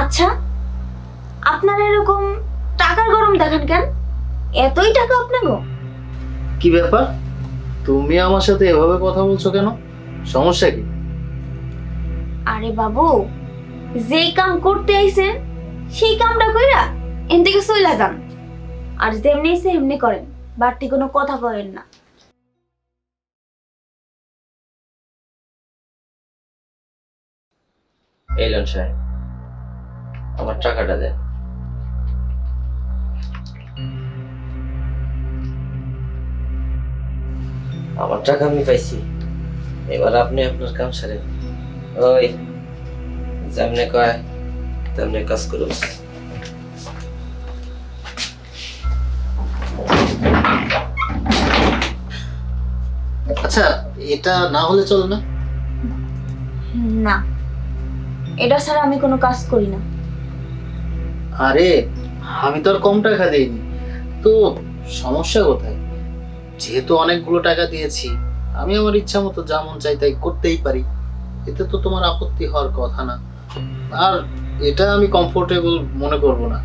আচ্ছা আপনারা এরকম টাকার গরম দেখান কেন? এতই টাকা আপনাকে? কি ব্যাপার? তুমি আমার সাথে এভাবে কথা বলছো কেন? সমস্যা কি? আরে বাবু যেই কাম করতে আইছেন সেই কামটা কইরা এন থেকে চইলা যান। আর যেমনি এসে এমনি করেন বাড়তি কোনো কথা করেন না। এলেন সাহেব আমার টাকাটা দেন আমার টাকা আমি পাইছি। এবার আপনি আপনার কাম সারেন। ওই যেমনে কয় তেমনি কাজ করুন। আচ্ছা এটা না হলে চলে না? না। এটা ছাড়া আমি কোনো কাজ করি না। আরে আমি তো আর কম টাকা দিইনি। তো সমস্যা কোথায়? যেহেতু অনেকগুলো টাকা দিয়েছি আমি আমার ইচ্ছা মতো যা মন চাই তাই করতেই পারি। এতে তো তোমার আপত্তি হওয়ার কথা না। আর এটা আমি কমফোর্টেবল মনে করব না।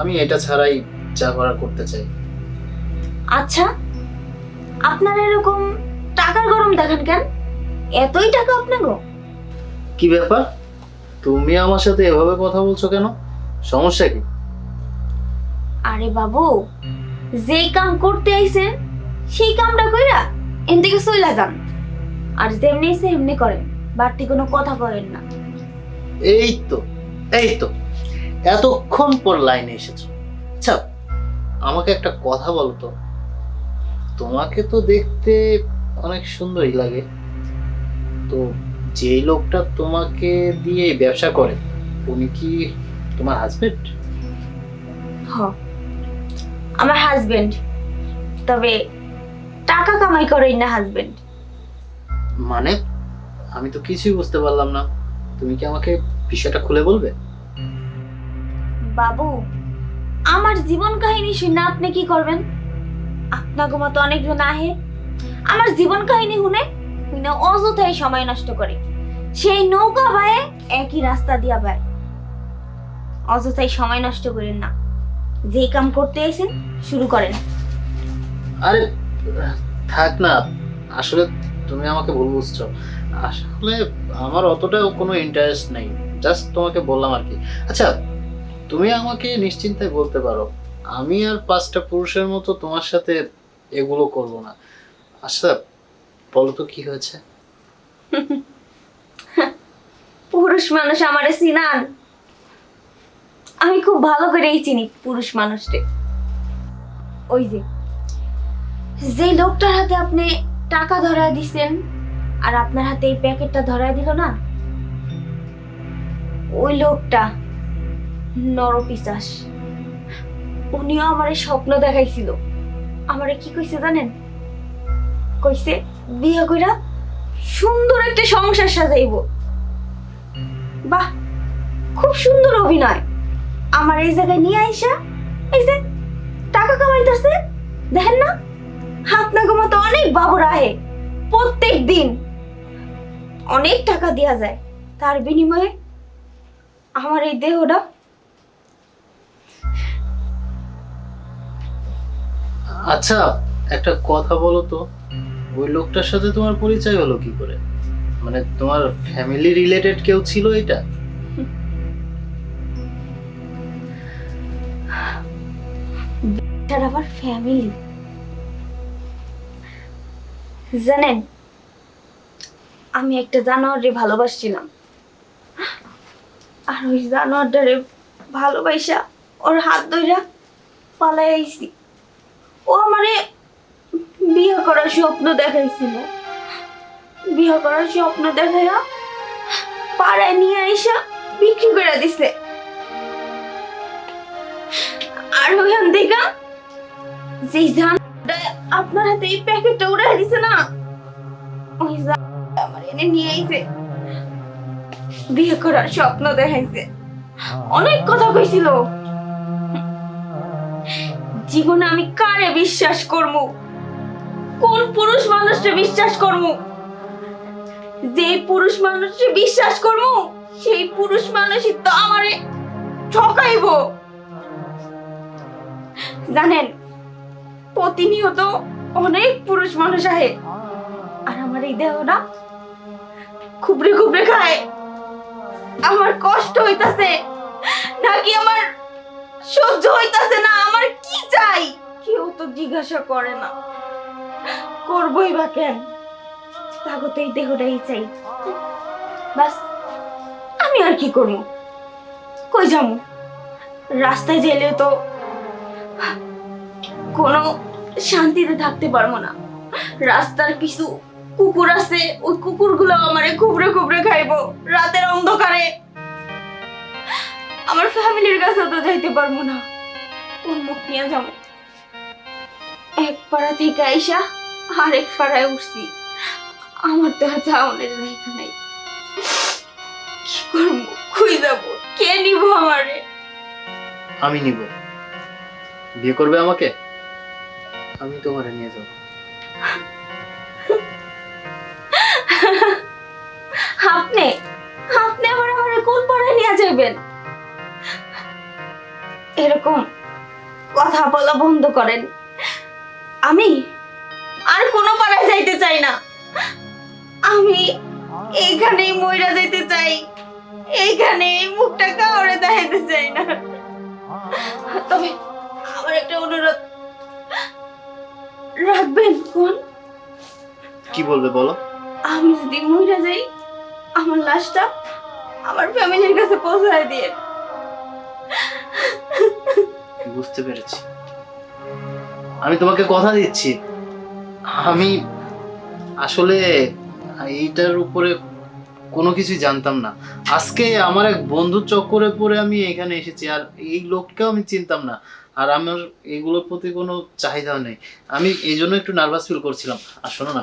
আমি এটা ছাড়াই যা করার করতে চাই। আচ্ছা আপনারা এরকম টাকার গরম দেখান কেন? এতই টাকা আপনাকে? কি ব্যাপার? তুমি আমার সাথে এভাবে কথা বলছো কেন? সমস্যা কি? আরে বাবু যেই কাম করতে আইছেন সেই কামটা কইরা এন থেকে চইলা যান। আর যেমনি এসে এমনি করেন বাড়তি কোনো কথা করেন না। এই তো এই তো এতক্ষণ পর লাইনে এসেছ। আচ্ছা আমাকে একটা কথা বলো তো। তোমাকে তো দেখতে অনেক সুন্দরই লাগে। তো যেই লোকটা তোমাকে দিয়ে ব্যবসা করে উনি কি তোমার হাজবেন্ড হ। আমার হাজবেন্ড তবে টাকা কামাই করেন না হাজবেন্ড মানে? আমি তো কিছুই বুঝতে পারলাম না। তুমি কি আমাকে বিষয়টা খুলে বলবে? বাবু আমার জীবন কাহিনী শুনে আপনি কি করবেন? আপনাকে মতো অনেকজন আহে। আমার জীবন কাহিনী শুনে শুনে অযথাই সময় নষ্ট করে। সেই নৌকা বায়ে একই রাস্তা দিয়া বায় অযথাই সময় নষ্ট করেন না। যেই কাম করতে এসেন শুরু করেন। আরে থাক না আসলে তুমি আমাকে ভুল বুঝছ। আসলে আমার অতটা কোনো ইন্টারেস্ট নেই জাস্ট তোমাকে বললাম আর কি। আচ্ছা তুমি আমাকে নিশ্চিন্তায় বলতে পারো আমি আর পাঁচটা পুরুষের মতো তোমার সাথে এগুলো করব না। আচ্ছা বলো তো কি হয়েছে? পুরুষ মানুষ আমারে চিনান। আমি খুব ভালো করেই চিনি পুরুষ মানুষকে। ওই যে যে লোকটার হাতে আপনি টাকা ধরায় দিছেন, আর আপনার হাতে এই প্যাকেটটা ধরায় দিল না, ওই লোকটা নরপিচাস উনিও আমারে স্বপ্ন দেখাইছিল। আমারে কি কইছে জানেন? কইছে, বিয়ে কইরা সুন্দর একটা সংসার সাজাইবো। বাহ, খুব সুন্দর অভিনয়। আমার এই জায়গায় নিয়ে আইসা, এই যে টাকা কামাইতেছে, দেখেন না, হাত না মতো অনেক বাবুর আহে, প্রত্যেক দিন অনেক টাকা দেয়া যায়। তার বিনিময়ে আমার এই দেহটা আচ্ছা একটা কথা বলো তো, ওই লোকটার সাথে তোমার পরিচয় হলো কি করে? মানে তোমার ফ্যামিলি রিলেটেড কেউ ছিল এটা? এটার আবার ফ্যামিলি জানেন, আমি একটা জানোয়ারে ভালোবাসছিলাম। আর ওই জানোয়ারটারে ভালোবাসা ওর হাত ধইরা পালাই আইছি। ও আমারে বিয়ে করার স্বপ্ন দেখাইছিল। বিয়ে করার স্বপ্ন দেখাইয়া পাড়ায় নিয়ে আইসা বিক্রি করে দিছে। আর ওইখান থেকে আপনার হাতে এই প্যাকেটটা দিছে না, ওই আমার এনে নিয়ে আইছে। বিয়ে করার স্বপ্ন দেখাইছে। অনেক কথা কইছিল। জীবনে আমি কারে বিশ্বাস করব কোন পুরুষ মানুষকে বিশ্বাস করব যে পুরুষ মানুষকে বিশ্বাস করব সেই পুরুষ মানুষই তো আমারে ঠকাইবো। জানেন প্রতিনিয়ত অনেক পুরুষ মানুষ আহে। আর আমার এই দেহটা খুবরে খুবরে খায়। আমার কষ্ট হইতাছে, নাকি আমার সহ্য হইতাছে না, আমার কি চাই? কেউ তো জিজ্ঞাসা করে না। করবই বা কেন? তাগত এই দেহটাই চাই। বাস, আমি আর কি করব? কই যাব? রাস্তায় গেলেও তো কোনো শান্তিতে থাকতে পারব না। রাস্তার কিছু কুকুর আছে, ওই কুকুরগুলো আমারে কুবড়ে কুবড়ে খাইবো রাতের অন্ধকারে। আমার ফ্যামিলির কাছে তো যাইতে পারব না। মুখ নিয়ে যাব? এক পাড়া থেকে আইসা আরেক পাড়ায় উঠছি। আমার তো আর যাওয়ানের জায়গা নাই। কি যাব? কে নিব আমারে? আমি নিব। বিয়ে করবে আমাকে? আমি তোমারে নিয়ে যাব। আপনি আপনি আবার আমার কোন পাড়ায় নিয়ে যাবেন? এরকম কথা বলা বন্ধ করেন। আমি আর কোনো পাড়ায় যাইতে চাই না। আমি এইখানেই মইরা যাইতে চাই। এইখানে এই মুখটা কাউরে দেখাইতে চাই না। তবে রাখবেন কোন কি বলবে বলো। আমি যদি মইরা যাই আমার লাশটা আমার ফ্যামিলির কাছে পৌঁছায় দিয়ে বুঝতে পেরেছি। আমি তোমাকে কথা দিচ্ছি। আমি আসলে এইটার উপরে কোনো কিছু জানতাম না। আজকে আমার এক বন্ধুর চক্করে পড়ে আমি এখানে এসেছি আর এই লোককেও আমি চিনতাম না। আর আমার এগুলোর প্রতি কোনো চাহিদাও নেই। আমি এই জন্য একটু নার্ভাস ফিল করছিলাম। আর শোনো না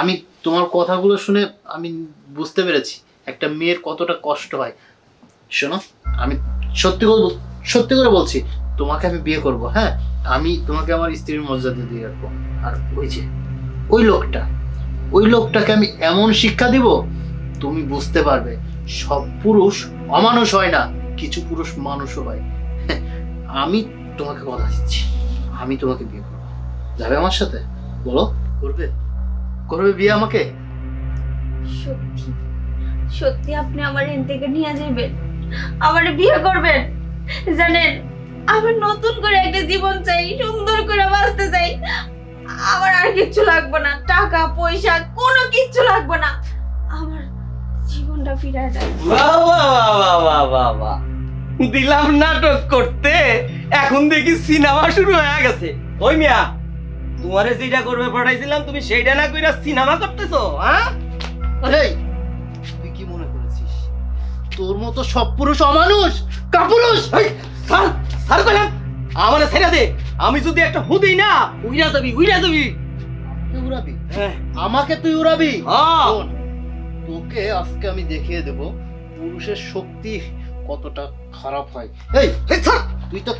আমি তোমার কথাগুলো শুনে আমি বুঝতে পেরেছি একটা মেয়ের কতটা কষ্ট হয়। শোনো আমি সত্যি করে সত্যি করে বলছি তোমাকে আমি বিয়ে করব হ্যাঁ? আমি তোমাকে আমার স্ত্রীর মর্যাদা দিয়ে রাখব। আর ওই যে ওই লোকটা ওই লোকটাকে আমি এমন শিক্ষা দিব তুমি বুঝতে পারবে সব পুরুষ অমানুষ হয় না কিছু পুরুষ মানুষও হয়। হ্যাঁ, আমি তোমাকে কথা দিচ্ছি। আমি তোমাকে বিয়ে করব। যাবে আমার সাথে? বলো। করবে? করবে বিয়ে আমাকে? সত্যি। সত্যি আপনি আমার এন থেকে নিয়ে যাবেন আমারে বিয়ে করবেন। জানেন আমি নতুন করে একটা জীবন চাই সুন্দর করে বাঁচতে চাই। আমার আর কিচ্ছু লাগবে না। টাকা পয়সা কোনো কিচ্ছু লাগবে না। আমার জীবনটা ফিরে দেয় বাহ বাহ বাহ বাহ বাহ বাহ। দিলাম নাটক করতে। এখন দেখি সিনেমা শুরু হয়ে গেছে। ওই মিয়া তোমারে যেটা করবে পাঠাইছিলাম তুমি সেইটা না কইরা সিনেমা করতেছো হ্যাঁ? এই তুই কি মনে করেছিস? তোর মতো সব পুরুষ অমানুষ কাপুরুষ। স্যার স্যার কইলাম আমারে ছেড়ে দে। আমি যদি একটা হুদি না উইরা যাবি উইরা যাবি। তুই উড়াবি? হ্যাঁ। আমাকে তুই উড়াবি? হ্যাঁ। তোকে আজকে আমি দেখিয়ে দেব পুরুষের শক্তি কতটা খারাপ হয়। এই এই, স্যার! তুই তো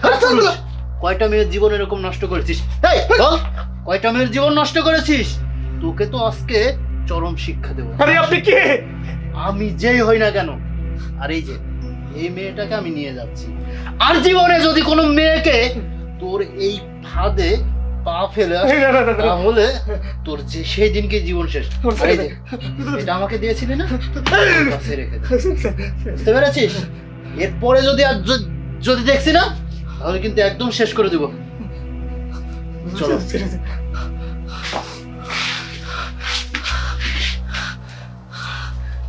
কয়টা মেয়ের জীবন এরকম নষ্ট করেছিস? এই বল কয়টা মেয়ের জীবন নষ্ট করেছিস? তোকে তো আজকে চরম শিক্ষা দেবো। আরে আপনি কে? আমি যেই হই না কেন আর এই যে এই মেয়েটাকে আমি নিয়ে যাচ্ছি। আর জীবনে যদি কোনো মেয়েকে তোর এই ফাঁদে পা ফেলে আসে, না, না, না, না। তাহলে তোর যে সেই দিনকে জীবন শেষ। আর এই যে, এটা আমাকে দিয়েছিলি না? কাছে রেখে দে। বুঝতে পেরেছিস? এরপরে যদি আর য- যদি দেখছি না তাহলে কিন্তু একদম শেষ করে দিব। চলো।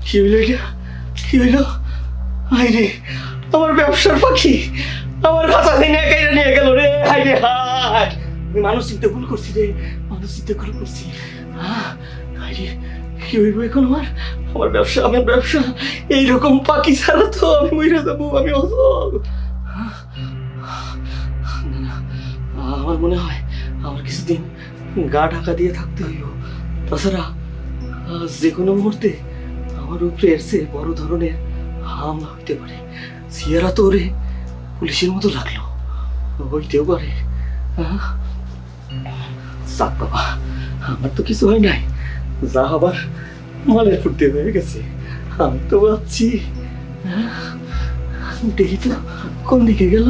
কি হইল এটা? কি হইল? হাই রে আমার ব্যবসার পাখি। আমার খাঁচা দিনে একাইরা নিয়ে গেল রে। হাই রে হাই আমি মানুষ চিন্তা ভুল করছি রে। মানুষ চিন্তা ভুল করছি। আহ, হাই রে কি হইব এখন আমার? আমার ব্যবসা আমার ব্যবসা। এইরকম পাখি ছাড়া তো আমি মরে যাব আমি অসল আমার মনে হয় আমার কিছুদিন গা ঢাকা দিয়ে থাকতে হইব। তাছাড়া যে কোনো মুহূর্তে আমার উপরে এর বড় ধরনের হামলা হইতে পারে। সিয়ারা তো ওরে পুলিশের মতো লাগল। হইতেও পারে? যাক বাবা, আমার তো কিছু হয় নাই। যা আবার মালের ফুটতে হয়ে গেছে। আমি তো ভাবছি দেখি তো কোন দিকে গেল।